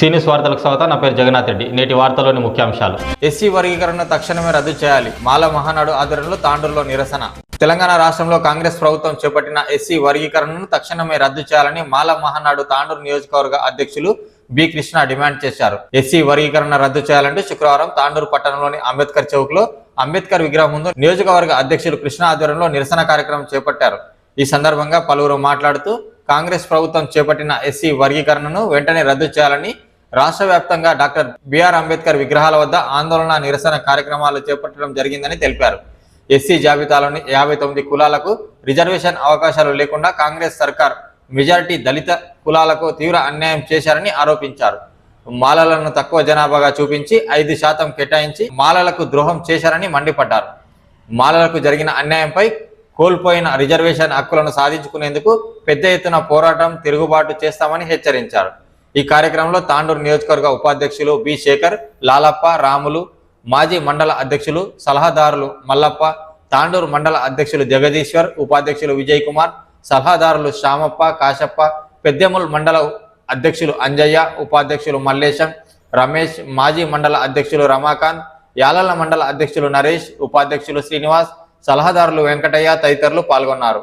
సీనియస్ వార్తలకు స్వాగతం. నా పేరు జగన్నాథ్ రెడ్డి. నేటి వార్తలోని ముఖ్యాంశాలు. ఎస్సీ వర్గీకరణ తక్షణమే రద్దు చేయాలి. మాల మహానాడు ఆధ్వర్యంలో తాండూరులో నిరసన. తెలంగాణ రాష్ట్రంలో కాంగ్రెస్ ప్రభుత్వం చేపట్టిన ఎస్సీ వర్గీకరణను తక్షణమే రద్దు చేయాలని మాల మహానాడు తాండూరు నియోజకవర్గ అధ్యక్షులు బి. కృష్ణ డిమాండ్ చేశారు. ఎస్సీ వర్గీకరణ రద్దు చేయాలంటే శుక్రవారం తాండూరు పట్టణంలోని అంబేద్కర్ చౌక్లో అంబేద్కర్ విగ్రహం ముందు నియోజకవర్గ అధ్యక్షులు కృష్ణ ఆధ్వర్యంలో నిరసన కార్యక్రమం చేపట్టారు. ఈ సందర్భంగా పలువురు మాట్లాడుతూ కాంగ్రెస్ ప్రభుత్వం చేపట్టిన ఎస్సీ వర్గీకరణను వెంటనే రద్దు చేయాలని రాష్ట్ర వ్యాప్తంగా డాక్టర్ బిఆర్ అంబేద్కర్ విగ్రహాల వద్ద ఆందోళన నిరసన కార్యక్రమాలు చేపట్టడం జరిగిందని తెలిపారు. ఎస్సీ జాబితాలోని యాభై తొమ్మిది కులాలకు రిజర్వేషన్ అవకాశాలు లేకుండా కాంగ్రెస్ సర్కార్ మెజారిటీ దళిత కులాలకు తీవ్ర అన్యాయం చేశారని ఆరోపించారు. మాలలను తక్కువ జనాభాగా చూపించి ఐదు శాతం కేటాయించి మాలలకు ద్రోహం చేశారని మండిపడ్డారు. మాలలకు జరిగిన అన్యాయంపై కోల్పోయిన రిజర్వేషన్ హక్కులను సాధించుకునేందుకు పెద్ద ఎత్తున పోరాటం తిరుగుబాటు చేస్తామని హెచ్చరించారు. ఈ కార్యక్రమంలో తాండూరు నియోజకవర్గ ఉపాధ్యక్షులు బి శేఖర్ లాలప్ప రాములు మాజీ మండల అధ్యక్షులు సలహాదారులు మల్లప్ప తాండూరు మండల అధ్యక్షులు జగదీశ్వర్ ఉపాధ్యక్షులు విజయ్ కుమార్ సలహాదారులు శ్యామప్ప కాశప్ప పెద్దెముల్ మండల అధ్యక్షులు అంజయ్య ఉపాధ్యక్షులు మల్లేశం రమేష్ మాజీ మండల అధ్యక్షులు రమాకాంత్ యాలల మండల అధ్యక్షులు నరేష్ ఉపాధ్యక్షులు శ్రీనివాస్ సలహాదారులు వెంకటయ్య తదితరులు పాల్గొన్నారు.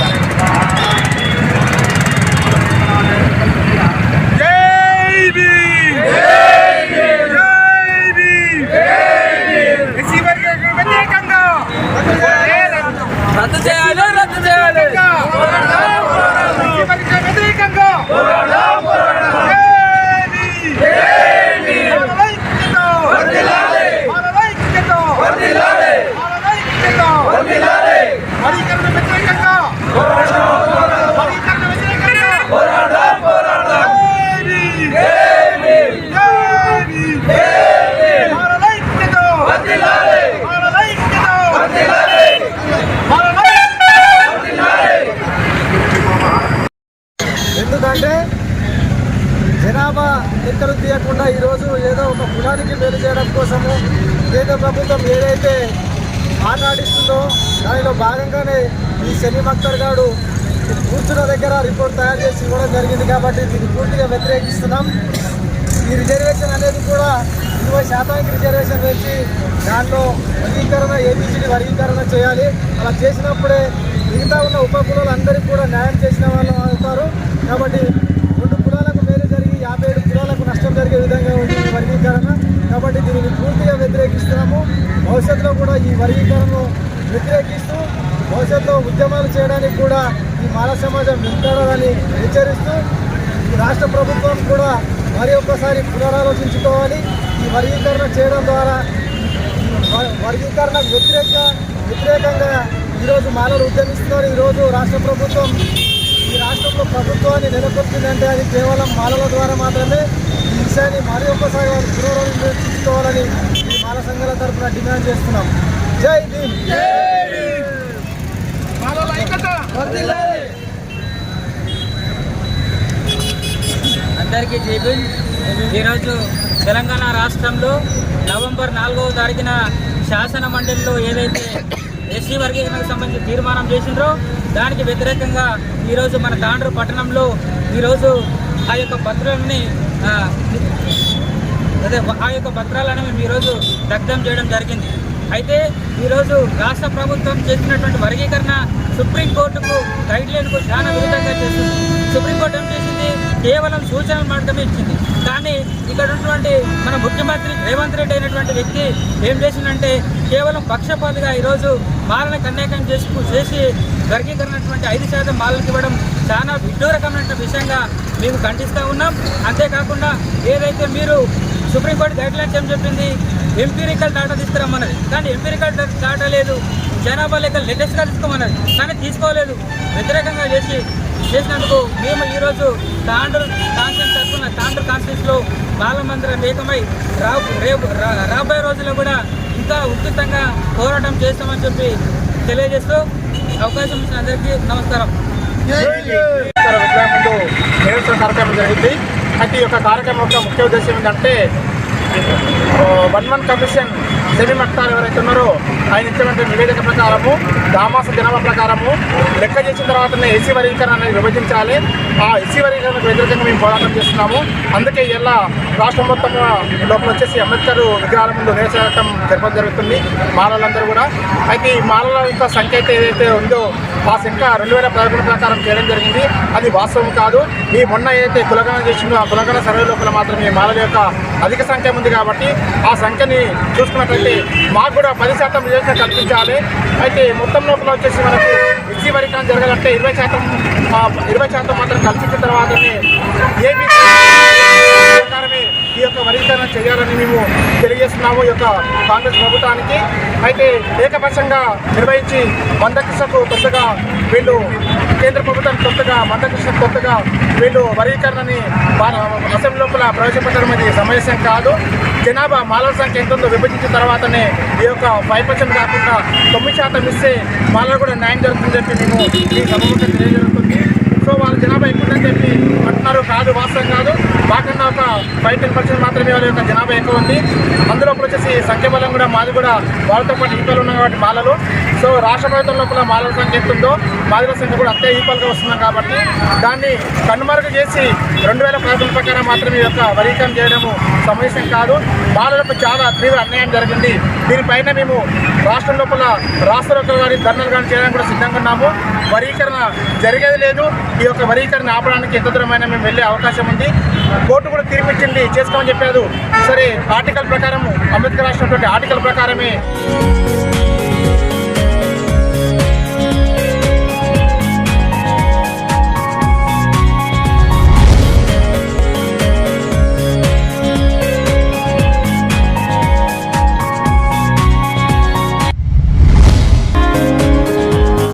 జై భీమ్ జై భీమ్ ఎస్సీ వర్గీకరణకు వ్యతిరేకంగా రద్దు చేయాలి రద్దు చేయాలి ఎస్సీ వర్గీకరణకు వ్యతిరేకంగా జై భీమ్ మానవ ఐక్యత మానవ ఐక్యత మానవ ఐక్యత వర్గీకరణ వ్యతిరేకంగా వర్గీకరణ వ్యతిరేకంగా జై భీమ్ జై భీమ్ మానవ ఐక్యత మానవ ఐక్యత మానవ ఎందుకంటే జనాభా లెక్కలు తీయకుండా ఈరోజు ఏదో ఒక కులానికి మేలు చేయడం కోసము కేంద్ర ప్రభుత్వం ఏదైతే మాట్లాడిస్తుందో దానిలో భాగంగానే ఈ శని అఖ్తర్ గారు కూర్చున్న దగ్గర రిపోర్ట్ తయారు చేసి ఇవ్వడం జరిగింది కాబట్టి దీన్ని పూర్తిగా వ్యతిరేకిస్తున్నాం. ఈ రిజర్వేషన్ అనేది కూడా ఇరవై శాతానికి రిజర్వేషన్ వేసి దాంట్లో వర్గీకరణ ఏబిసిడి వర్గీకరణ చేయాలి. అలా చేసినప్పుడే మిగతా ఉన్న ఉప కులాలు అందరికీ కూడా న్యాయం చేసిన వాళ్ళు అవుతారు. కాబట్టి రెండు కులాలకు మేలు జరిగి యాభై ఏడు కులాలకు నష్టం జరిగే విధంగా ఉంది ఈ వర్గీకరణ దీనిని పూర్తిగా వ్యతిరేకిస్తున్నాము భవిష్యత్తులో కూడా ఈ వర్గీకరణను వ్యతిరేకిస్తూ భవిష్యత్తులో ఉద్యమాలు చేయడానికి కూడా ఈ మానవ సమాజం వెంటాడాలని హెచ్చరిస్తూ ఈ రాష్ట్ర ప్రభుత్వం కూడా మరి ఒక్కసారి పునరాలోచించుకోవాలి. ఈ వర్గీకరణ చేయడం ద్వారా వర్గీకరణ వర్గీకరణకు వ్యతిరేక వ్యతిరేకంగా ఈరోజు మానవులు ఉద్యమిస్తున్నారు. ఈరోజు రాష్ట్ర ప్రభుత్వం ఈ రాష్ట్రంలో ప్రభుత్వాన్ని నెలకొల్పిందంటే అది కేవలం మాలల ద్వారా మాత్రమే. విషయాన్ని మరి ఒక్కసారి వారు పునరాలోచించుకోవాలని ఈ మాల సంఘాల తరఫున డిమాండ్ చేస్తున్నాం. జై భీమ్! అందరికీ జై భీమ్. ఈరోజు తెలంగాణ రాష్ట్రంలో నవంబర్ నాలుగవ తారీఖున శాసన మండలిలో ఏదైతే ఎస్సీ వర్గీకరణకు సంబంధించి తీర్మానం చేసిండ్రో దానికి వ్యతిరేకంగా ఈరోజు మన తాండ్రు పట్టణంలో ఈరోజు ఆ యొక్క పత్రాలని అదే ఆ యొక్క పత్రాలను మేము ఈరోజు దగ్ధం చేయడం జరిగింది. అయితే ఈరోజు రాష్ట్ర ప్రభుత్వం చేసినటువంటి వర్గీకరణ సుప్రీంకోర్టుకు గైడ్లైన్కు చాలా విరుద్ధంగా చేసింది సుప్రీంకోర్టు ఏం చేసింది? కేవలం సూచనలు మాత్రమే ఇచ్చింది. కానీ ఇక్కడ ఉన్నటువంటి మన ముఖ్యమంత్రి రేవంత్ రెడ్డి అయినటువంటి వ్యక్తి ఏం చేసిందంటే కేవలం పక్షపాతిగా ఈరోజు మాలను కన్యాకం చేసి చేసి వర్గీకరణటువంటి ఐదు శాతం మాలకు ఇవ్వడం చాలా విడ్డూరకమైన విషయంగా మేము ఖండిస్తూ ఉన్నాం. అంతేకాకుండా ఏదైతే మీరు సుప్రీంకోర్టు గైడ్లైన్స్ ఏం చెప్పింది? ఎంపీరికల్ డాటా తీసుకురమ్మన్నది. కానీ ఎంపీరికల్ డాటా లేదు. జనాభా లెక్క లేటెస్ట్గా తీసుకోమన్నది. కానీ తీసుకోలేదు. వ్యతిరేకంగా చేసి చేసినందుకు మేము ఈరోజు తాండ్రు కాన్స్టిట్యూన్స్ తరఫున తాండ్రు కాన్స్టిట్యూన్స్లో బాలమందిరం ఏకమై రా రేపు రా- రాబోయే రోజుల్లో కూడా ఇంకా ఉచితంగా పోరాటం చేస్తామని చెప్పి తెలియజేస్తూ అవకాశం ఇచ్చిన అందరికీ నమస్కారం. ఇక్కడ నిరసన కార్యక్రమం జరిగింది. అయితే ఈ యొక్క కార్యక్రమం యొక్క ముఖ్య ఉద్దేశం ఏంటంటే వన్ వన్ కమిషన్ సెమీ మక్తార్ ఎవరైతే ఉన్నారో ఆయన ఇచ్చినటువంటి నివేదిక ప్రకారము దామాస జనాభా ప్రకారము లెక్క చేసిన తర్వాతనే ఎస్సీ వర్గీకరణ అనేది విభజించాలి. ఆ ఎస్సీ వర్గీకరణకు వ్యతిరేకంగా మేము పోరాటం చేస్తున్నాము. అందుకే ఇలా రాష్ట్రం మొత్తం లోపల వచ్చేసి అంబేద్కర్ విగ్రహాల ముందు నిరసన జరపడం జరుగుతుంది మాలలందరూ కూడా. అయితే ఈ మాలల యొక్క సంఖ్య అయితే ఏదైతే ఉందో ఆ సంఖ్య రెండు వేల పదకొండు ప్రకారం చేయడం జరిగింది. అది వాస్తవం కాదు. ఈ మొన్న ఏదైతే కులగణ చేసిందో ఆ కులగణ సర్వే లోపల మాత్రమే ఈ మాలల యొక్క అధిక సంఖ్య ఉంది కాబట్టి ఆ సంఖ్యని చూసుకున్నట్లయితే మాకు కూడా పది శాతం రిజర్వేషన్ కల్పించాలి. అయితే మొత్తం లోపల వచ్చేసి మనకు ఎస్సీ వర్గీకరణ జరగాలంటే ఇరవై శాతం ఇరవై శాతం మాత్రం కల్పించిన తర్వాతనే ఏపీ ఈ యొక్క వర్గీకరణ చేయాలని మేము తెలియజేస్తున్నాము ఈ యొక్క కాంగ్రెస్ ప్రభుత్వానికి. అయితే ఏకపక్షంగా నిర్వహించి మందకృష్ణకు కొత్తగా వీళ్ళు కేంద్ర ప్రభుత్వం కొత్తగా మందకృష్ణ కొత్తగా వీళ్ళు వర్గీకరణని అసెంబ్లీ లోపల ప్రవేశపెట్టడం అనేది సమస్య కాదు. జనాభా మాలల సంఖ్య ఎంత ఉందో విభజించిన తర్వాతనే ఈ యొక్క ఫైవ్ పర్సెంట్ కాకుండా తొమ్మిది శాతం ఇస్తే మాలలు కూడా న్యాయం జరుగుతుందని చెప్పి మేము ఈ సభముఖంగా తెలియజేస్తుంది సో వాళ్ళ జనాభా ఎక్కువ చెప్పి అంటున్నారు. కాదు వాస్తవం కాదు. ఫైవ్ టెన్ పర్సెంట్ మాత్రమే వాళ్ళ యొక్క జనాభా ఎక్కువ ఉంది. అందులో వచ్చేసి సంఖ్యాబలం కూడా మాది కూడా వాళ్ళతో పాటు ఇంట్లో ఉన్నాయి కాబట్టి మాలలు. సో రాష్ట్ర ప్రభుత్వం లోపల మాలల సంఖ్య ఎంత ఉందో మాదిల సంఖ్య కూడా అంతే ఈక్వల్గా వస్తున్నాం కాబట్టి దాన్ని కనుమరుగు చేసి రెండు వేల పదకొండు ప్రకారం మాత్రమే ఈ యొక్క వర్గీకరణ చేయడము సమంజసం కాదు. బాలలకు చాలా తీవ్ర అన్యాయం జరిగింది. దీనిపైన మేము రాష్ట్రం లోపల రాష్ట్ర లోపల కానీ ధర్నాలు కానీ చేయడానికి కూడా సిద్ధంగా ఉన్నాము. వరీకరణ జరిగేది లేదు. ఈ యొక్క వరీకరణ ఆపడానికి ఎంత దూరమైనా మేము వెళ్ళే అవకాశం ఉంది. కోర్టు కూడా తీర్పిచ్చింది. చేసుకోమని చెప్పారు. సరే ఆర్టికల్ ప్రకారం అంబేద్కర్ రాసినటువంటి ఆర్టికల్ ప్రకారమే